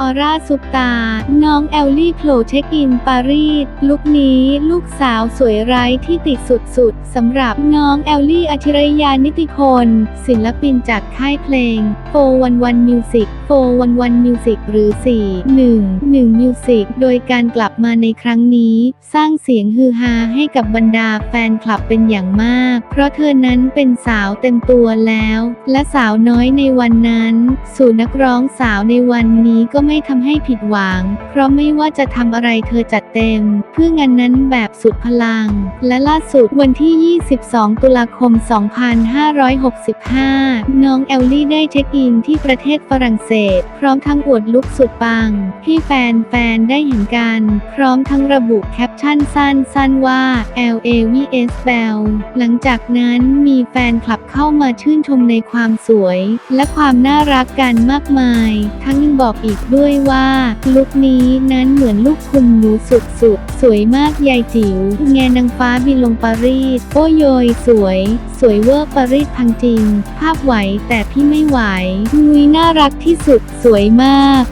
ออร่าซุปตา น้องแอลลี่โผล่เช็คอินปารีส ลุคนี้ลูกสาวสวยไร้ที่ติดสุดๆสำหรับน้องแอลลี่อัจฉริยานิติพลศิลปินจากค่ายเพลง 411 Music 411 Music หรือ 411 Music โดยการกลับมาในครั้งนี้ สร้างเสียงฮือฮาให้กับบรรดาแฟนคลับเป็นอย่างมาก เพราะเธอนั้นเป็นสาวเต็มตัวแล้ว และสาวน้อยในวันนั้น สู่นักร้องสาวในวันนี้ก็ไม่ทำให้ผิดหวัง เพราะไม่ว่าจะทำอะไรเธอจัดเต็ม เพื่องานนั้นแบบสุดพลัง และล่าสุดวันที่ 22 ตุลาคม 2565 น้องแอลลี่ได้เช็คอินที่ประเทศฝรั่งเศส พร้อมทั้งอวดลุคสุดปังให้แฟนๆ ได้เห็นกัน พร้อมทั้งระบุแคปชั่นสั้นๆว่า LAVS Bell หลังจากนั้นมีแฟนคลับเข้ามาชื่นชมในความสวย และความน่ารักกันมากมาย ทั้งยังบอกอีกด้วยว่าลุคนี้นั้นเหมือนลูกคุณหนูสุดๆ สวยมากยายจิ๋ว แงนางฟ้าบินลงปารีส โอ้โยยสวย สวยเวอร์ปารีสพังจริง ภาพไหวแต่พี่ไม่ไหวนุ้ยน่ารักที่สุด สวยมาก